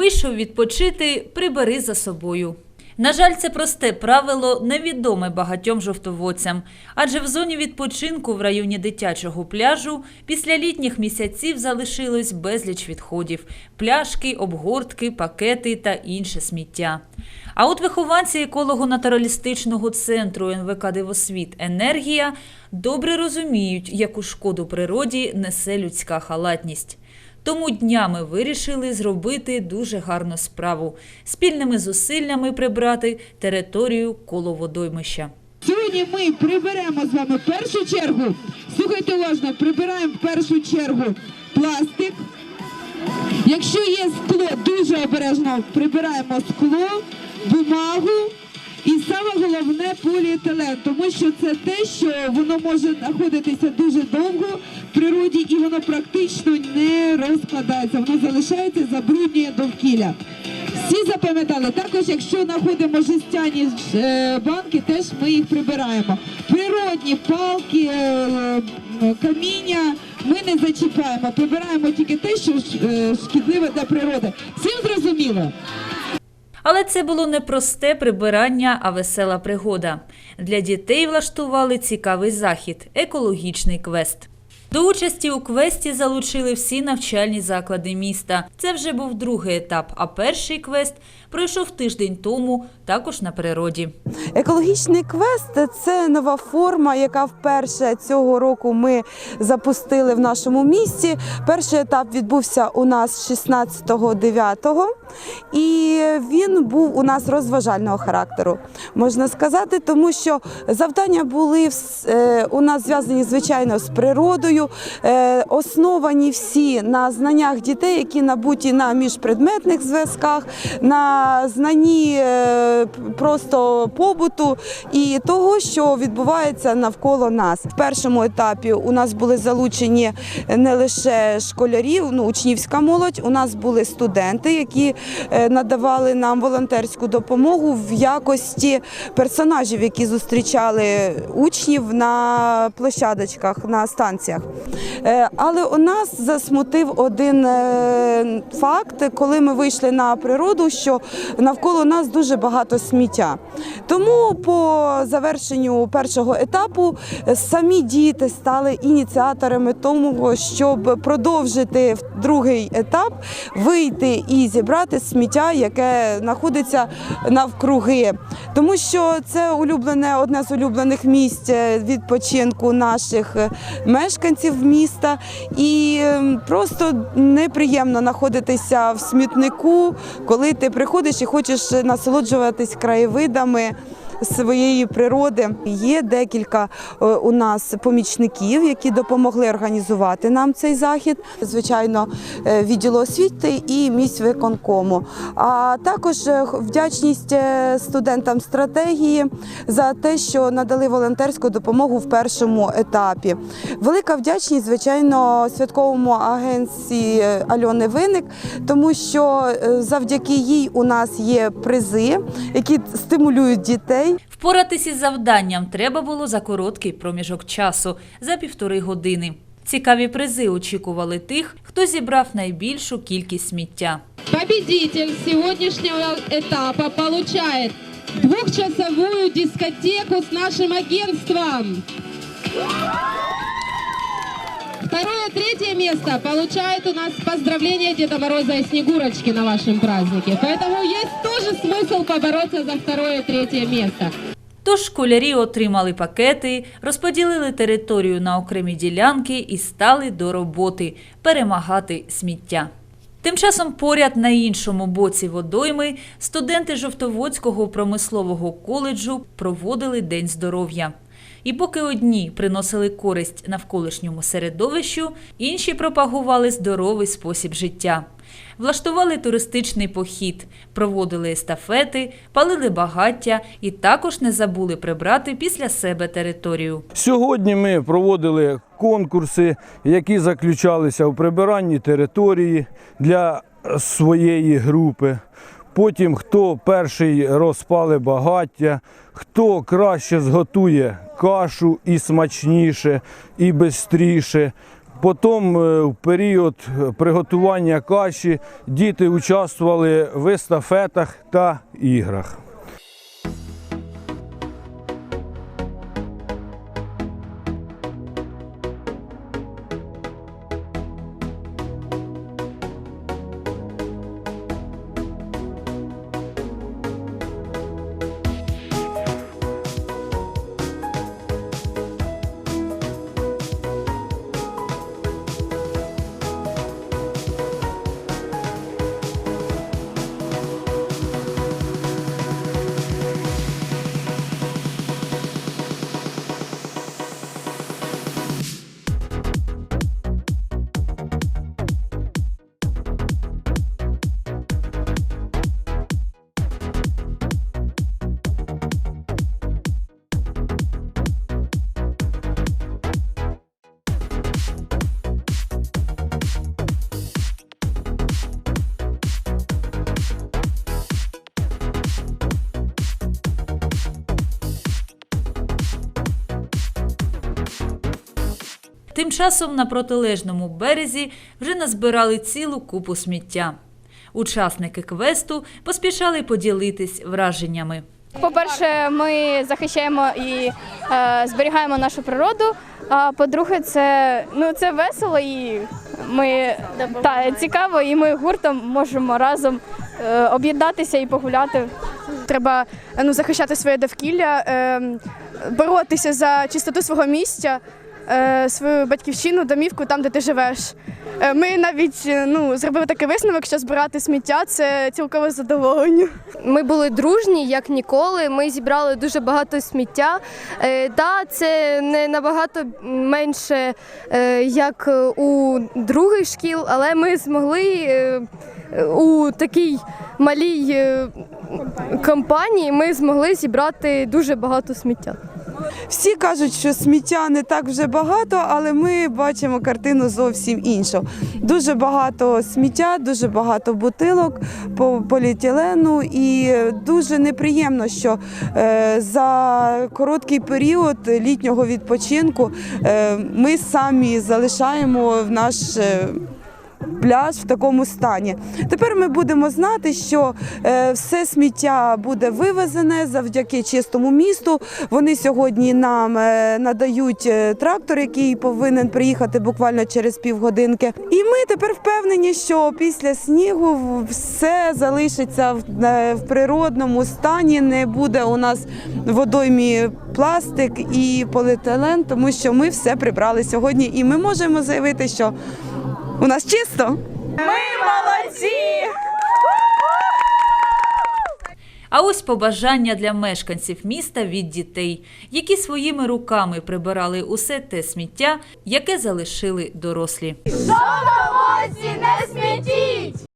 Вийшов відпочити, прибери за собою. На жаль, це просте правило невідоме багатьом жовтоводцям, адже в зоні відпочинку в районі дитячого пляжу після літніх місяців залишилось безліч відходів: пляшки, обгортки, пакети та інше сміття. А от вихованці еколого-натуралістичного центру НВК Дивосвіт Енергія добре розуміють, яку шкоду природі несе людська халатність. Тому днями вирішили зробити дуже гарну справу спільними зусиллями прибрати територію коло водоймища. Сьогодні ми приберемо з вами першу чергу. Слухайте уважно, прибираємо першу чергу пластик. Якщо є скло, дуже обережно прибираємо скло, бумагу. І саме головне поліетилен, тому що це те, що воно може знаходитися дуже довго в природі і воно практично не розкладається, воно залишається, забруднює довкілля. Всі запам'ятали. Також, якщо знаходимо жестяні е, банки, теж ми їх прибираємо. Природні палки, е, е, каміння ми не зачіпаємо. Прибираємо тільки те, що шкідливе для природи. Всім зрозуміло? Але це було не просте прибирання, а весела пригода. Для дітей влаштували цікавий захід екологічний квест. До участі у квесті залучили всі навчальні заклади міста. Це вже був другий етап, а перший квест пройшов тиждень тому, також на природі. Екологічний квест це нова форма, яка вперше цього року ми запустили в нашому місті. Перший етап відбувся у нас 16.09, і він був у нас розважального характеру, можна сказати, тому що завдання були е, у нас зв'язані звичайно з природою, е, основані всі на знаннях дітей, які набуті на міжпредметних зв'язках, на знанні е, просто побуту і того, що відбувається навколо нас. В першому етапі у нас були залучені не лише школярі, ну учнівська молодь. У нас були студенти, які е, надавали нам волонтерську допомогу в якості персонажів, які зустрічали учнів на площадочках, на станціях. Е, Але у нас засмутив один е, факт, коли ми вийшли на природу, що навколо нас дуже багато сміття. Тому по завершенню першого етапу е, самі діти стали ініціаторами того, щоб продовжити другий етап, вийти і зібрати сміття, яке знаходиться навкруги. Тому що це улюблене одне з улюблених місць відпочинку наших е, мешканців міста, і е, просто неприємно знаходитися в смітнику, коли ти приходиш і хочеш насолоджуватись краєвидами. Своєї природи є декілька е, у нас помічників, які допомогли організувати нам цей захід. Звичайно, е, відділу освіти і місць виконкому. А також е, вдячність студентам стратегії за те, що надали волонтерську допомогу в першому етапі. Велика вдячність, звичайно, святковому агенції Альони Виник, тому що завдяки їй у нас є призи, які стимулюють дітей. Впоратись із завданням треба було за короткий проміжок часу за півтори години. Цікаві призи очікували тих, хто зібрав найбільшу кількість сміття. Победитель сьогоднішнього етапу отримує двохчасову дискотеку з нашим агентством. Второе, третье место получает у нас поздравление Деда Мороза и Снегурочки на вашем празднике. Поэтому есть тоже смысл побороться за второе третье место. Тож школярі отримали пакети, розподілили територію на окремі ділянки і стали до роботи перемагати сміття. Тим часом поряд на іншому боці водойми студенти Жовтоводського промислового коледжу проводили День здоров'я. І поки одні приносили користь навколишньому середовищу, інші пропагували здоровий спосіб життя. Влаштували туристичний похід, проводили естафети, палили багаття і також не забули прибрати після себе територію. Сьогодні ми проводили конкурси, які заключалися в прибиранні території для своєї групи. Потім хто перший розпали багаття, хто краще зготує кашу і смачніше, і швидше. Потім е, в період приготування каші діти участвували в естафетах та іграх. Тим часом на протилежному березі вже назбирали цілу купу сміття. Учасники квесту поспішали поділитись враженнями. По-перше, ми захищаємо і е, зберігаємо нашу природу. А по-друге, це ну це весело і ми та цікаво, і ми гуртом можемо разом е, об'єднатися і погуляти. Треба ну, захищати своє довкілля, е, боротися за чистоту свого місця, свою батьківщину, домівку там, де ти живеш. Е, Ми навіть е, ну, зробили такий висновок, що збирати сміття це цілкове задоволення. Ми були дружні, як ніколи. Ми зібрали дуже багато сміття. Е, Та це не набагато менше, е, як е, у других шкіл, але ми змогли е, е, у такій малій е, компанії ми змогли зібрати дуже багато сміття. Всі кажуть, що сміття не так вже багато, але ми бачимо картину зовсім іншу. Дуже багато сміття, дуже багато бутилок по поліетилену, і дуже неприємно, що е, за короткий період літнього відпочинку е, ми самі залишаємо в наш. Пляж в такому стані. Тепер ми будемо знати, що е, все сміття буде вивезене завдяки чистому місту. Вони сьогодні нам е, надають е, трактор, який повинен приїхати буквально через півгодинки. І ми тепер впевнені, що після снігу все залишиться в, природному стані. Не буде у нас водоймі пластик і поліетилен, тому що ми все прибрали сьогодні. І ми можемо заявити, що у нас чисто. А ось побажання для мешканців міста від дітей, які своїми руками прибирали усе те сміття, яке залишили дорослі. не смітіть!